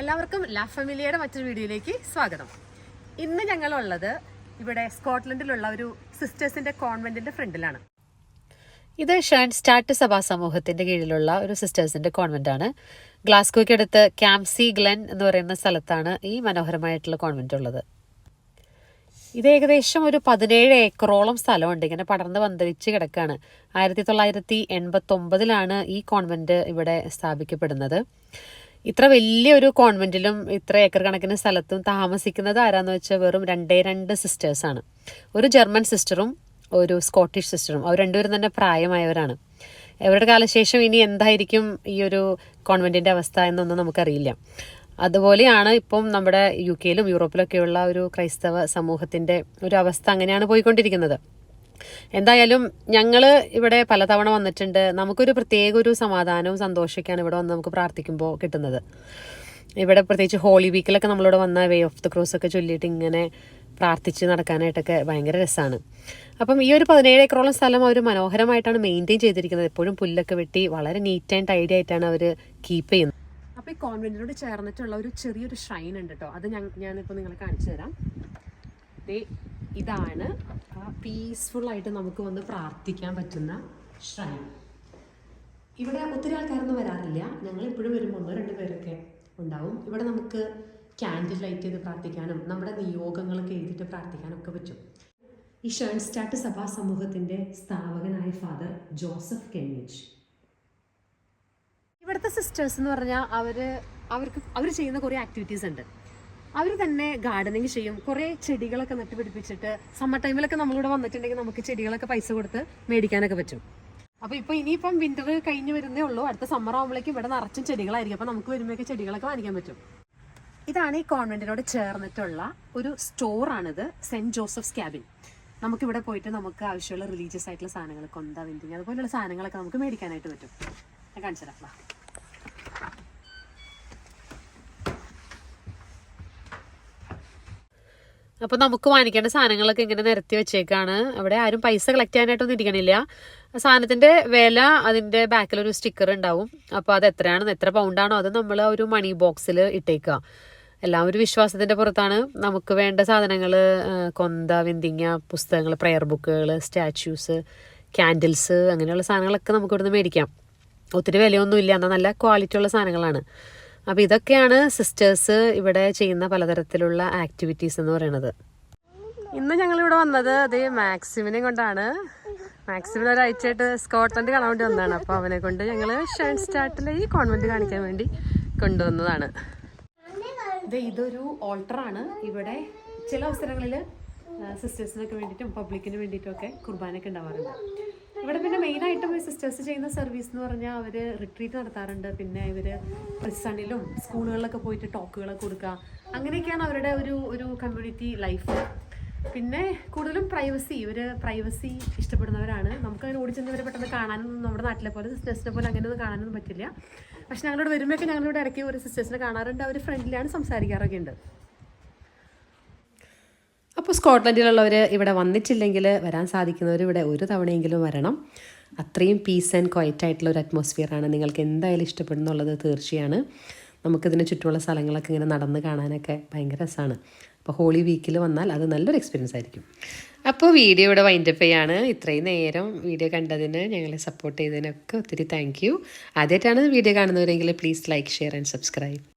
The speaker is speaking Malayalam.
എല്ലാവർക്കും ലാ ഫാമിലിയുടെ മറ്റൊരു വീഡിയോയിലേക്ക് സ്വാഗതം. ഇന്ന് ഞങ്ങളുള്ളത് ഇവിടെ സ്കോട്ട്ലൻഡിലുള്ള ഒരു സിസ്റ്റേഴ്സിന്റെ കോൺവെന്റിന്റെ ഫ്രണ്ടിലാണ്. ഇത് ഷേൺ സ്റ്റാർട്ട് സഭാ സമൂഹത്തിന്റെ കീഴിലുള്ള ഒരു സിസ്റ്റേഴ്സിന്റെ കോൺവെന്റ് ആണ് ഗ്ലാസ്ഗോയ്ക്ക് അടുത്ത് ക്യാംസി ഗ്ലെൻ എന്ന് പറയുന്ന സ്ഥലത്താണ് ഈ മനോഹരമായിട്ടുള്ള കോൺവെന്റ് ഉള്ളത്. ഇത് ഏകദേശം ഒരു പതിനേഴ് ഏക്കറോളം സ്ഥലമുണ്ട്. ഇങ്ങനെ പടർന്ന് പന്തലിച്ച് കിടക്കുകയാണ് ആയിരത്തി തൊള്ളായിരത്തി എൺപത്തി ഒമ്പതിലാണ് ഈ കോൺവെന്റ് ഇവിടെ സ്ഥാപിക്കപ്പെടുന്നത്. ഇത്ര വലിയൊരു കോൺവെന്റിലും ഇത്ര ഏക്കർ കണക്കിന് സ്ഥലത്തും താമസിക്കുന്നത് ആരാന്ന് വെച്ചാൽ വെറും രണ്ടേ രണ്ട് സിസ്റ്റേഴ്സാണ് ഒരു ജർമ്മൻ സിസ്റ്ററും ഒരു സ്കോട്ടിഷ് സിസ്റ്ററും അവർ രണ്ടുപേരും തന്നെ പ്രായമായവരാണ്. അവരുടെ കാലശേഷം ഇനി എന്തായിരിക്കും ഈ ഒരു കോൺവെന്റിന്റെ അവസ്ഥ എന്നൊന്നും നമുക്കറിയില്ല. അതുപോലെയാണ് ഇപ്പം നമ്മുടെ യു കെയിലും യൂറോപ്പിലൊക്കെയുള്ള ഒരു ക്രൈസ്തവ സമൂഹത്തിന്റെ ഒരു അവസ്ഥ അങ്ങനെയാണ് പോയിക്കൊണ്ടിരിക്കുന്നത്. എന്തായാലും ഞങ്ങൾ ഇവിടെ പലതവണ വന്നിട്ടുണ്ട്. നമുക്കൊരു പ്രത്യേക ഒരു സമാധാനവും സന്തോഷമൊക്കെയാണ് ഇവിടെ വന്ന് നമുക്ക് പ്രാർത്ഥിക്കുമ്പോൾ കിട്ടുന്നത്. ഇവിടെ പ്രത്യേകിച്ച് ഹോളി വീക്കിലൊക്കെ നമ്മളിവിടെ വന്ന വേ ഓഫ് ദ ക്രോസ് ഒക്കെ ചൊല്ലിയിട്ട് ഇങ്ങനെ പ്രാർത്ഥിച്ച് നടക്കാനായിട്ടൊക്കെ ഭയങ്കര രസമാണ് അപ്പം ഈ ഒരു പതിനേഴ് ഏക്കറോളം സ്ഥലം അവർ മനോഹരമായിട്ടാണ് മെയിന്റെയിൻ ചെയ്തിരിക്കുന്നത്. എപ്പോഴും പുല്ലൊക്കെ വെട്ടി വളരെ നീറ്റ് ആൻഡ് ടൈഡി ആയിട്ടാണ് അവർ കീപ്പ് ചെയ്യുന്നത്. അപ്പോൾ ഈ കോൺവെന്റിനോട് ചേർന്നിട്ടുള്ള ഒരു ചെറിയൊരു ഷ്രൈൻ ഉണ്ട് കേട്ടോ അത് ഞാൻ ഞാനിപ്പോൾ നിങ്ങളെ കാണിച്ചു തരാം. ഇതാണ് പീസ്ഫുൾ ആയിട്ട് നമുക്ക് വന്ന് പ്രാർത്ഥിക്കാൻ പറ്റുന്ന ഷ്രൈൻ ഇവിടെ ഒത്തിരി ആൾക്കാരൊന്നും വരാറില്ല. ഞങ്ങൾ എപ്പോഴും വരുമ്പോൾ ഒന്നോ രണ്ട് പേരൊക്കെ ഉണ്ടാവും. ഇവിടെ നമുക്ക് ക്യാൻഡിൽ ലൈറ്റ് ചെയ്ത് പ്രാർത്ഥിക്കാനും നമ്മുടെ നിയോഗങ്ങളൊക്കെ എഴുതിയിട്ട് പ്രാർത്ഥിക്കാനും ഒക്കെ പറ്റും. ഈ ഷേൺസ്റ്റാറ്റ് സഭാ സമൂഹത്തിന്റെ സ്ഥാപകനായ ഫാദർ ജോസഫ് കെന്നിച്ച്. ഇവിടുത്തെ സിസ്റ്റേഴ്സ് എന്ന് പറഞ്ഞാൽ അവർ അവർക്ക് അവർ ചെയ്യുന്ന കുറേ ആക്ടിവിറ്റീസ് ഉണ്ട്. അവർ തന്നെ ഗാർഡനിങ് ചെയ്യും. കുറേ ചെടികളൊക്കെ നട്ടുപിടിപ്പിച്ചിട്ട് സമ്മർ ടൈമിലൊക്കെ നമ്മളിവിടെ വന്നിട്ടുണ്ടെങ്കിൽ നമുക്ക് ചെടികളൊക്കെ പൈസ കൊടുത്ത് മേടിക്കാനൊക്കെ പറ്റും. അപ്പൊ ഇപ്പൊ ഇനിയിപ്പം വിന്റർ കഴിഞ്ഞ് വരുന്നേ ഉള്ളൂ. അടുത്ത സമ്മർ ആകുമ്പോഴേക്കും ഇവിടെ നിറച്ചും ചെടികളായിരിക്കും. അപ്പൊ നമുക്ക് വരുമ്പോഴേക്ക് ചെടികളൊക്കെ വാങ്ങിക്കാൻ പറ്റും. ഇതാണ് ഈ കോൺവെന്റിനോട് ചേർന്നിട്ടുള്ള ഒരു സ്റ്റോറാണിത് സെന്റ് ജോസഫ്സ് ക്യാബിൻ. നമുക്ക് ഇവിടെ പോയിട്ട് നമുക്ക് ആവശ്യമുള്ള റിലീജിയസ് ആയിട്ടുള്ള സാധനങ്ങൾ കൊന്ത വെന്തിങ് അതുപോലെയുള്ള സാധനങ്ങളൊക്കെ നമുക്ക് മേടിക്കാനായിട്ട് പറ്റും. ഞാൻ കാണിച്ചു തരാം അപ്പോൾ നമുക്ക് വാങ്ങിക്കേണ്ട സാധനങ്ങളൊക്കെ ഇങ്ങനെ നിരത്തി വെച്ചേക്കാണ്. അവിടെ ആരും പൈസ കളക്ട് ചെയ്യാനായിട്ടൊന്നും ഇരിക്കണില്ല. സാധനത്തിന്റെ വില അതിന്റെ ബാക്കിൽ ഒരു സ്റ്റിക്കർ ഉണ്ടാവും. അപ്പോൾ അത് എത്രയാണ് എത്ര പൗണ്ടാണോ അത് നമ്മൾ ഒരു മണി ബോക്സിൽ ഇട്ടേക്കുക എല്ലാം ഒരു വിശ്വാസത്തിന്റെ പുറത്താണ്. നമുക്ക് വേണ്ട സാധനങ്ങൾ കൊന്ത വെന്തിങ്ങ പുസ്തകങ്ങൾ പ്രെയർ ബുക്കുകൾ സ്റ്റാച്യൂസ് ക്യാൻഡിൽസ് അങ്ങനെയുള്ള സാധനങ്ങളൊക്കെ നമുക്ക് ഇവിടുന്ന് മേടിക്കാം. ഒത്തിരി വിലയൊന്നും ഇല്ല എന്നാൽ നല്ല ക്വാളിറ്റി ഉള്ള സാധനങ്ങളാണ്. അപ്പോൾ ഇതൊക്കെയാണ് സിസ്റ്റേഴ്സ് ഇവിടെ ചെയ്യുന്ന പലതരത്തിലുള്ള ആക്ടിവിറ്റീസ് എന്ന് പറയുന്നത്. ഇന്ന് ഞങ്ങൾ ഇവിടെ വന്നത് അത് മാക്സിമിനെ കൊണ്ടാണ്. മാക്സിമിന് ഒരാഴ്ചയായിട്ട് സ്കോട്ട്ലൻഡ് കാണാൻ വേണ്ടി വന്നതാണ്. അപ്പോൾ അവനെ കൊണ്ട് ഞങ്ങൾ ഷേൺ സ്റ്റാർട്ടിലെ ഈ കോൺവെന്റ് കാണിക്കാൻ വേണ്ടി കൊണ്ടുവന്നതാണ്. ഇത് ഇതൊരു ഓൾട്ടറാണ് ഇവിടെ ചില അവസരങ്ങളിൽ സിസ്റ്റേഴ്സിനൊക്കെ വേണ്ടിയിട്ടും പബ്ലിക്കിന് വേണ്ടിയിട്ടും ഒക്കെ കുർബാനൊക്കെ ഉണ്ടാവാറുണ്ട്. ഇവിടെ പിന്നെ മെയിനായിട്ടും ഈ സിസ്റ്റേഴ്സ് ചെയ്യുന്ന സർവീസ് എന്ന് പറഞ്ഞാൽ അവർ റിട്രീറ്റ് നടത്താറുണ്ട്. പിന്നെ ഇവർ പ്രിസണിലും സ്കൂളുകളിലൊക്കെ പോയിട്ട് ടോക്കുകളൊക്കെ കൊടുക്കുക. അങ്ങനെയൊക്കെയാണ് അവരുടെ ഒരു ഒരു കമ്മ്യൂണിറ്റി ലൈഫ് പിന്നെ കൂടുതലും പ്രൈവസി ഇവർ പ്രൈവസി ഇഷ്ടപ്പെടുന്നവരാണ്. നമുക്ക് അങ്ങനെ ഓടിച്ചെന്നവരെ പെട്ടെന്ന് കാണാനൊന്നും നമ്മുടെ നാട്ടിലെ പോലെ സിസ്റ്റേഴ്സിനെ പോലെ അങ്ങനെയൊന്നും കാണാനൊന്നും പറ്റില്ല. പക്ഷെ ഞങ്ങളോട് വരുമ്പോഴൊക്കെ ഞങ്ങളിവിടെ ഇടയ്ക്ക് ഒരു സിസ്റ്റേഴ്സിനെ കാണാറുണ്ട്. അവർ ഫ്രണ്ട്ലിയാണ് സംസാരിക്കാറൊക്കെ ഉണ്ട്. അപ്പോൾ സ്കോട്ട്ലൻഡിലുള്ളവർ ഇവിടെ വന്നിട്ടില്ലെങ്കിൽ വരാൻ സാധിക്കുന്നവർ ഇവിടെ ഒരു തവണയെങ്കിലും വരണം. അത്രയും പീസ് ആൻഡ് ക്വയറ്റ് ആയിട്ടുള്ള ഒരു അറ്റ്മോസ്ഫിയറാണ് നിങ്ങൾക്ക് എന്തായാലും ഇഷ്ടപ്പെടുന്നുള്ളത് തീർച്ചയാണ്. നമുക്കിതിന് ചുറ്റുമുള്ള സ്ഥലങ്ങളൊക്കെ ഇങ്ങനെ നടന്ന് കാണാനൊക്കെ ഭയങ്കര രസമാണ് അപ്പോൾ ഹോളി വീക്കിൽ വന്നാൽ അത് നല്ലൊരു എക്സ്പീരിയൻസ് ആയിരിക്കും. അപ്പോൾ വീഡിയോ ഇവിടെ വൈൻഡപ്പ് ചെയ്യാണ്. ഇത്രയും നേരം വീഡിയോ കണ്ടതിന് ഞങ്ങളെ സപ്പോർട്ട് ചെയ്തതിനൊക്കെ ഒത്തിരി താങ്ക് യു ആദ്യമായിട്ടാണ് video കാണുന്നവരെങ്കിൽ please like share and subscribe